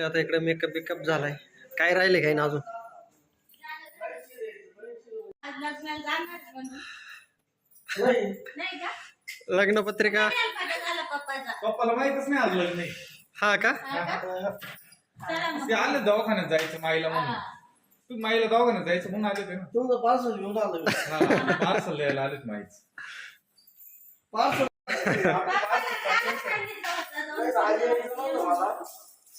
आता इकडे मेकअप बिकअप झालाय. काय राहिले काही ना अजून? आज लग्नाला जाणार म्हणून. नाही नाही का लग्नपत्रिका पप्पाला माहितच नाही आज लग्न. आहे. हा का? ते आले दवाखान्यात जायचं माईला म्हणून. तू माईला दवाखान्यात जायचं म्हणून आले ते ना. तुमचं पार्सल घेऊन आलो. हा पार्सल द्यायला आलेत माईच. पार्सल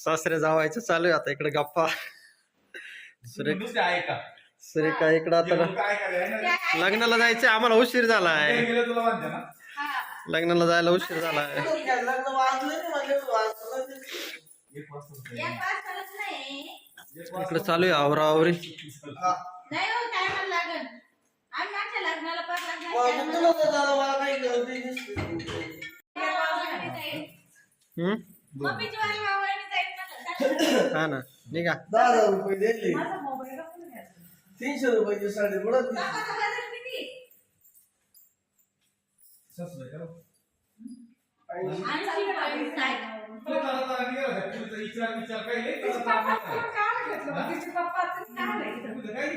सासरे जावायचं चालू आहे आता इकडे गप्पा सुरेख नुसते आहे सुरेखा इकडं आता करायचं लग्नाला जायचं आम्हाला उशीर झालाय गेलं तुला म्हणते ना हा. लग्नाला जायला उशीर झालाय काय लग्न वाजलं नाही वाजलं नाही. एक वाजता या पार्सलच नाही इकडे चालू आहे आवरावरी हा. नाही हो टायमाला लागल आम्ही आमच्या लग्नाला पाच झालं, दिसली. हम्म मम्मीची वाली. हा ना. निघा. दहा हजार रुपये दिले तीनशे. रुपयाची साडी.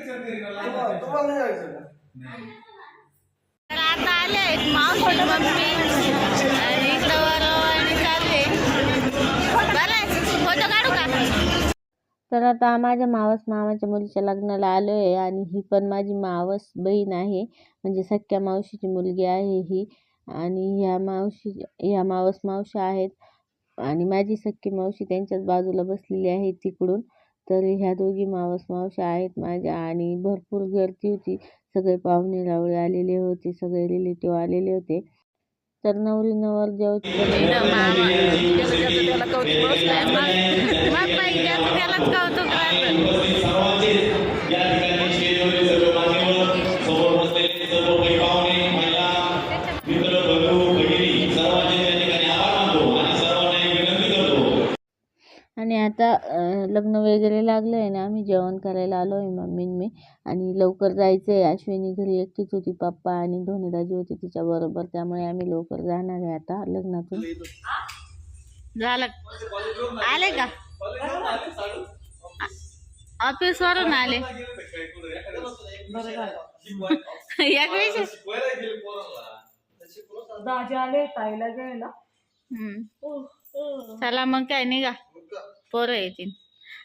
तुम्हाला जायचं का? आता आले मावशी मम्मी आणि इकडं वर आणि चालले बरं फोटो काढू. तर आता माझ्या मावस मामाच्या मुलीच्या लग्नाला आलो आहे आणि ही पण माझी मावस बहीण आहे. म्हणजे सख्या मावशीची मुलगी आहे ही. आणि ह्या मावशी ह्या मावस मावशी आहेत. आणि माझी सख्खी मावशी त्यांच्याच बाजूला बसलेली आहे तिकडून. तर ह्या दोघी मावस मावशी आहेत माझ्या आणि भरपूर गर्दी होती. सगळे पाहुणे रावळे आलेले होते सगळे रिलेटिव्ह आलेले होते. तर नवरी नवर आणि आता लग्न वगैरे लागलं आहे ना आम्ही जेवण करायला आलो आहे मम्मी आणि मी आणि लवकर जायचं आहे अश्विनी घरी एकटीच होती पप्पा आणि धोनीदाजी होते तिच्याबरोबर त्यामुळे आम्ही लवकर जाणार आहे आता लग्नातून. झालं. आले का? ऑफिस वरून आले. एक. दाजी आले ताईला घ्यायला. चला मग काय निघा. पोरं येतील.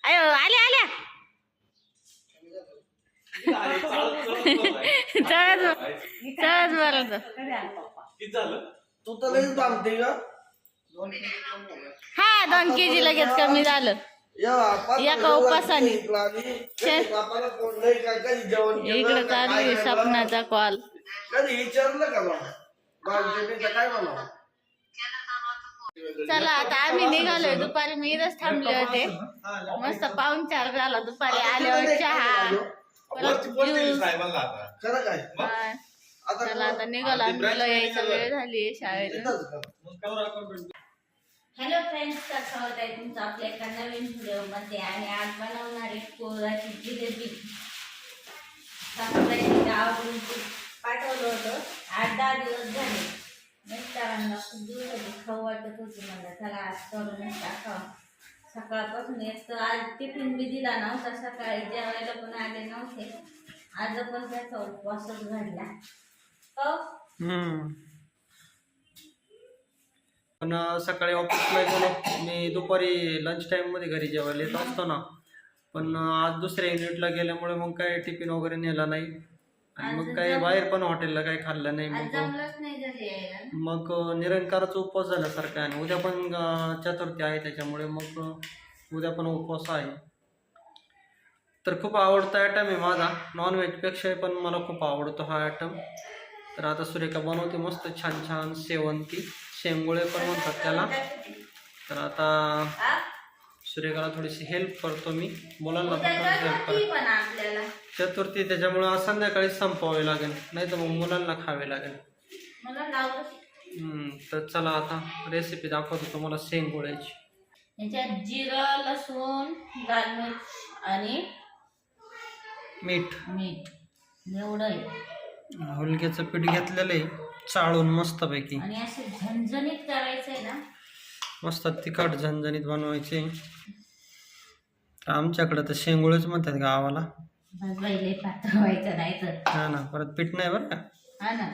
अयो आल्या आल्या. चळच बरं किती झालं? तू तर लगेच बांधते का हा दोन के जी लगेच कमी झालं. एका उपासाने. इकडं? चालू आहे केलं? सपनाचा कॉल कधी विचारलं का मला? काय चला आता आम्ही निघालोय दुपारी मी इथंच थांबले होते. मस्त पाहुणचार झाला दुपारी आल्यावर चहा परत ज्यूस हा. चला आता निघालो आम्ही. मुलं यायचा वेळ झाली का? हॅलो फ्रेंड्स तर स्वागत आहे तुमचं आपल्या एका नवीन व्हिडिओमध्ये. आणि आज बनवणार आहे कोळाची जिलेबी. सासूबाईने ते पाठवलं होतं. आठ दहा दिवस झाले. मिस्टरांना खूप दिवसाची खाऊ वाटत होती मला चला आज करून टाकावं सकाळपासून एक तर आज टिफिन बी दिला नव्हता सकाळी जेवायला पण आले नव्हते. आज पण त्याचा उपवासच घडला. हो? पण सकाळी ऑफिसला गेलो. मी दुपारी लंच टाईममध्ये घरी जेवायला येत असतो ना. पण आज दुसऱ्या युनिटला गेल्यामुळे मग काय टिफिन वगैरे नेला नाही. आणि मग काही बाहेर पण हॉटेलला काही खाल्लं नाही आज मग जमलंच नाही घरी यायला. मग निरंकाराचा उपवास झाल्यासारखा आहे. आणि उद्या पण अं, चतुर्थी आहे त्याच्यामुळे मग अं, उद्या पण उपवास आहे. तर खूप आवडता आयटम आहे माझा. नॉनव्हेजपेक्षा पण मला खूप आवडतो हा आयटम तर आता सुरेखा बनवते मस्त छान छान शेवंती शेंगोळे पण म्हणतात त्याला. तर आता सुरेखाला थोडीशी हेल्प करतो मी. मुलांना पण थोडीशी हेल्प ती कर. पण आपल्याला. चतुर्थी त्याच्यामुळे आज संध्याकाळी संपवावे लागेल नाही तर मग मुलांना खावे लागेल. मला लावलं हम्म, तर चला आता रेसिपी दाखवतो तुम्हाला शेंगोळ्याची. याच्यात जिरं लसूण लाल मिर्च आणि मीठ. मीठ. एवढं आहे. हुलग्याचं पीठ घेतलेलं आहे चाळून मस्तपैकी. आणि असे झणझणीत करायचंय ना मस्त तिखट झणझणीत बनवायचे. आमच्याकडं तर शेंगुळेच म्हणतात गावाला. बस बाईले पातळ व्हायचं नाही तर. हा ना परत पीठ नाही बरं का? हा ना.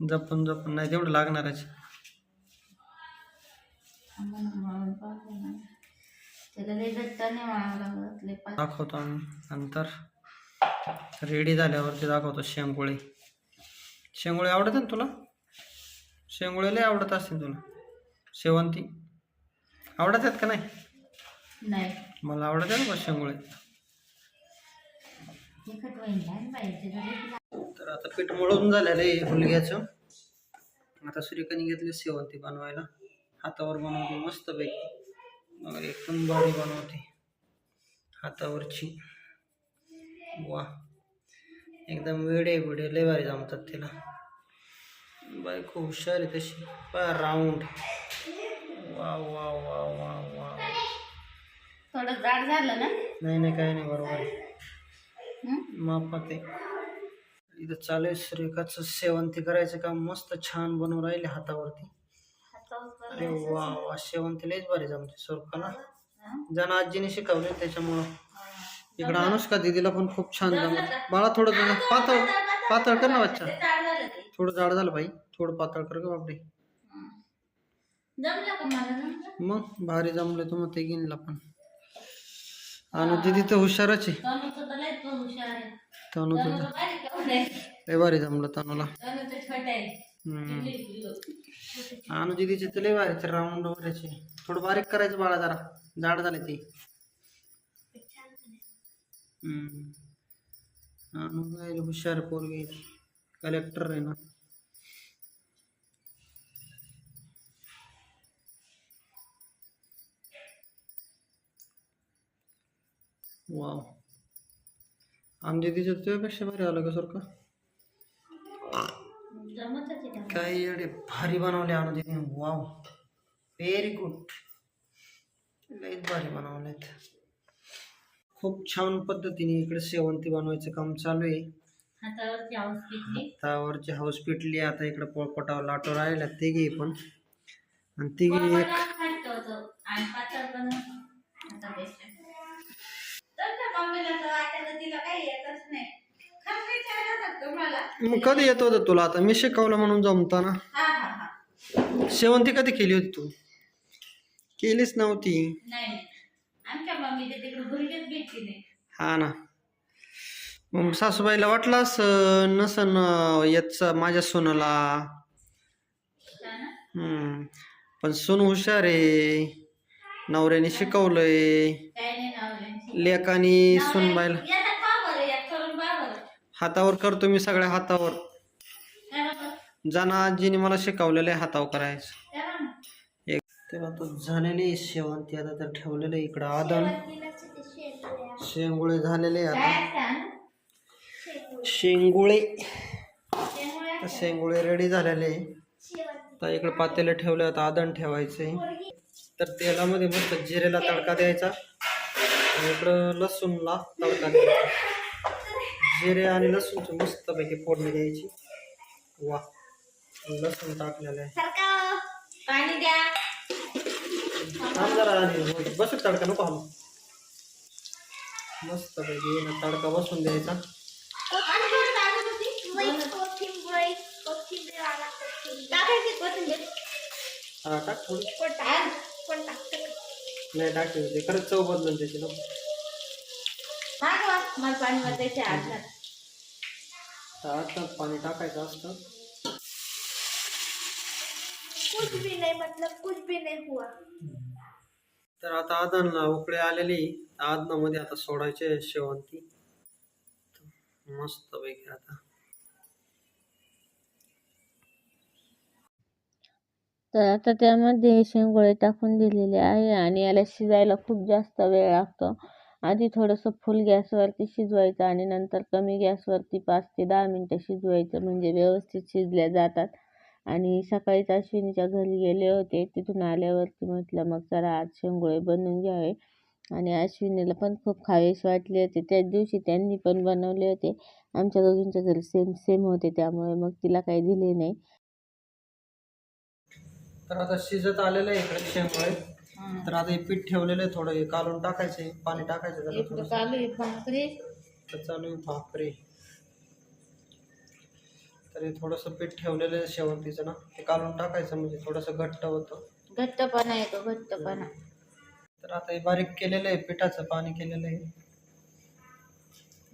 जपून जपून नाही तेवढं लागणारच. आम्हाला मळून पाहतो ना. त्याला लय घट्ट नाही मळावं लागत लय पातळ. दाखवतो आम्ही नंतर. रेडी झाल्यावरती दाखवतो शेंगोळे. शेंगोळे आवडत ना तुला? शेंगोळे लय आवडत असतील तुला. शेवंती. आवडत आहेत का नाही? नाही. मला आवडत आहे ना शेंगोळे तिखट होईल जरा तर आता पीठ मळून झालेलं आहे हुलग्याचं आता सूर्यकानी घेतली शेवंती बनवायला. हातावर बनवते मस्तपैकी. मग एकदम भारी बनवते. हातावरची. वा एकदम वेडे वेडे लय भारी जमतात तिला. बायको हुशार आहे तशी. पा राऊंड वा वा वा वा वा थोडं जाड झालं ना? नाही नाही काही नाही बरोबर आहे. हं? मापात आहे इथं चालू आहे शेवंती करायचं काम मस्त छान बनवून राहिले हातावरती. हातावर अरे वा वा शेवंती लयच भारी जमते सुरकाला ज्यांना आजीने शिकवले त्याच्यामुळं. इकडं अनुष्का दिदीला पण खूप छान जमत बाळा थोडं पातळ पातळ कर ना बच्चा. झालं ते थोडं जाड झालं भाई थोडं पातळ कर ग बापडे. जमलं का मला? जमलं? मग भारी जमले तू मग ते घेईनला पण. आणि दिदी तर हुशारच आहे. तनुचं तर लयच हुशार आहे. तनु तुझं आहे. लय भारी जमलं तनुला. छोटा आहे. हम्म. आणू दिदीचे तर लय भारी राऊंड वगैरेचे. थोडं बारीक करायचं बाळा जरा. जाड झाले ते. हम्म. आणू काय हुशार पोरगी कलेक्टर आहे ना. वाव. आमच्या तिच्या तुझ्यापेक्षा भारी आलं का सर का काही एवढे भारी बनवले आमच्या वाव. व्हेरी गुड लईच भारी बनवलेत. खूप छान पद्धतीने इकडे शेवंती बनवायचं काम चालू आहे. हातावरची हाऊस पिटली. आता इकडे पोळपटावर लाटो राहिल्या तिघी पण. आणि तिघी एक आणि पातळ पण मग कधी येत होतं तुला? आता मी शिकवलं म्हणून जमताना हा हा हा. शेवंती कधी केली होती तू? केलीच नव्हती. नाही. नाही आमच्या मम्मीच्या तिकडे भुलगेच भेटली नाही हा ना मग सासूबाईला वाटलास नसन याचा माझ्या सोनाला. हम्म. पण सून हुशार आहे. नवऱ्याने शिकवलंय. लेखाने नाही हातावर करतो मी सगळ्या हातावर. करा जाना आजीने मला शिकवलेलं आहे हातावर करायचं. एक तेव्हा तो झालेली शेवंती आता तर ठेवलेलं आहे इकडं आदन. शेंगुळे झालेले आहे आता. शेंगुळे. शेंगुळे रेडी झालेले. आहे. आता इकडे पातेलं ठेवलं आता आदण ठेवायचे. तर तेलामध्ये मस्त जिरेला तडका द्यायचा. आणि इकडं लसूणला तडका द्यायचा. जिरे आणि लसूणची मस्तपैकी फोडणी द्यायची. वा लसूण टाकलेलं आहे. जरा आणि बसू तडका नको हलू मस्तपैकी ना तडका बसून द्यायचा आणि थोडं टाकत होती. टाकायची कोथिंबीर. हा टाक थोडी. टाक. नाही होती खरंच चव बदलून त्याची ना. मला पाणी आता पाणी टाकायचं असतं. कुछ भी नहीं मतलब कुछ भी नहीं हुआ. तर आता आदनला उकळे आलेली. आदनामध्ये आता सोडायचे शेवंती. मस्त पैकी आता. तर आता त्यामध्ये शेंगोळे टाकून दिलेले आहे आणि याला शिजायला खूप जास्त वेळ लागतो. आधी थोडंसं फुल गॅसवरती शिजवायचं आणि नंतर कमी गॅसवरती पाच ते दहा मिनटं शिजवायचं म्हणजे व्यवस्थित शिजल्या जातात. आणि सकाळीच अश्विनीच्या घरी गेले होते तिथून आल्यावरती म्हटलं मग जरा आज शेंगोळे बनवून घ्यावे. आणि अश्विनीला पण खूप खावेसे वाटले होते. त्याच दिवशी त्यांनी पण बनवले होते. आमच्या दोघींच्या घरी सेम सेम होते त्यामुळे मग तिला काही दिले नाही. तर आता शिजत आलेलं आहे इकडे शेंगोळे. हा. तर आता हे पीठ ठेवलेलं आहे थोडं हे कालून टाकायचं आहे पाणी टाकायचं त्याला इकडं थोडंसं. चालू आहे भाकरी. तर चालू आहे भाकरी. तर हे थोडंसं पीठ ठेवलेलं आहे शेवंतीचं ना. ते कालून टाकायचं म्हणजे थोडंसं घट्ट होतं. घट्टपणा येतो घट्टपणा. तर आता हे बारीक केलेलं आहे पिठाचं पाणी केलेलं आहे.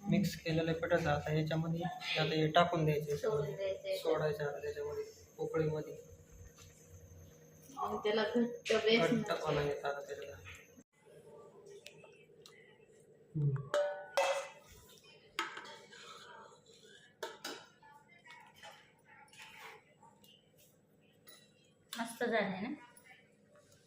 मिक्स केलेलं आहे पिठाचं. आता ह्याच्यामध्ये आता हे टाकून द्यायचे सोडून द्यायचं सोडायचं आता त्याच्यामध्ये पोकळीमध्ये. आणि त्याला घट्ट. मस्त झाले ना